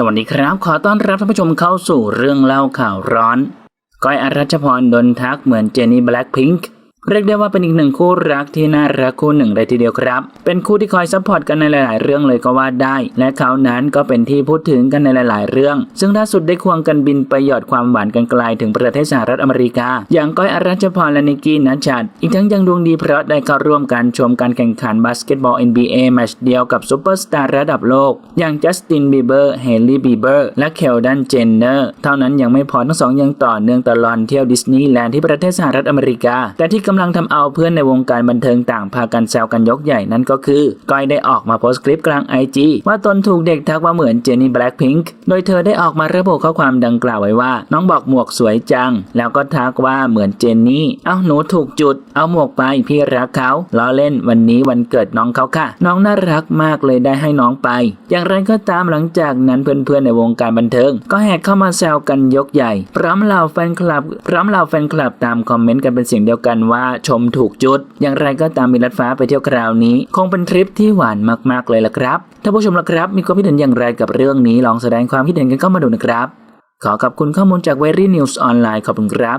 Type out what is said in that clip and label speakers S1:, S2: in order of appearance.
S1: สวัสดีครับ ขอต้อนรับท่านผู้ชมเข้าสู่เรื่องเล่าข่าวร้อน ก้อยอรัชพรโดนทักเหมือนเจนนี่แบล็คพิงค์ เรียกได้ว่าเป็นอีกหนึ่งคู่รักที่น่ารักคู่หนึ่งเลยทีเดียวครับ เป็นคู่ที่คอยซัพพอร์ตกันในหลาย ๆ เรื่องเลยก็ว่าได้ และเขานั้นก็เป็นที่พูดถึงกันในหลาย ๆ เรื่อง ซึ่งล่าสุดได้ควงกันบินไปหยอดความหวานกันไกลถึงประเทศสหรัฐอเมริกา อย่างก้อยอรัชพรและนิกกี้นัชชัด อีกทั้งยังดวงดีเพราะได้เข้าร่วมการชมการแข่งขันบาสเกตบอล NBA แมตช์เดียวกับซูเปอร์สตาร์ระดับโลก อย่างจัสตินบีเบอร์เฮลี่บีเบอร์และเคลดันเจนเนอร์เท่านั้นยังไม่พอทั้งสองยังต่อเนื่องตลอดเที่ยวดิสนีย์แลนด์ที่ประเทศสหรัฐอเมริกาแต่ที่กำลังทำเอาเพื่อนในวงการบันเทิงต่างพากันแซวกันยกใหญ่นั่นก็คือ ก้อยได้ออกมาโพสต์คลิปกลางไอจีว่าตนถูกเด็กทักว่าเหมือนเจนนี่แบล็คพิงค์โดยเธอได้ออกมาระบุข้อความดังกล่าวไว้ว่า น้องบอกหมวกสวยจัง แล้วก็ทักว่าเหมือนเจนนี่ เอ้าหนูถูกจุด เอาหมวกไปพี่รักเขาล้อเล่นวันนี้วันเกิดน้องเขาค่ะ น้องน่ารักมากเลยได้ให้น้องไป อย่างไรก็ตามหลังจากนั้นเพื่อนๆในวงการบันเทิง ก็แหกเข้ามาแซวกันยกใหญ่ พร้อมเหล่าแฟนคลับ พร้อมเหล่าแฟนคลับตามคอมเมนต์กันเป็นเสียงเดียวกันว่าชมถูกจุด อย่างไรก็ตามมีรัดฟ้าไปเที่ยวคราวนี้ คงเป็นทริปที่หวานมากๆเลยละครับถ้าผู้ชมละครับ มีความคิดเห็นอย่างไรกับเรื่องนี้ลองแสดงความคิดเห็นกันเข้ามาดูนะครับ ขอขอบคุณข้อมูลจากเวรี่นิวส์ออนไลน์ขอบคุณครับ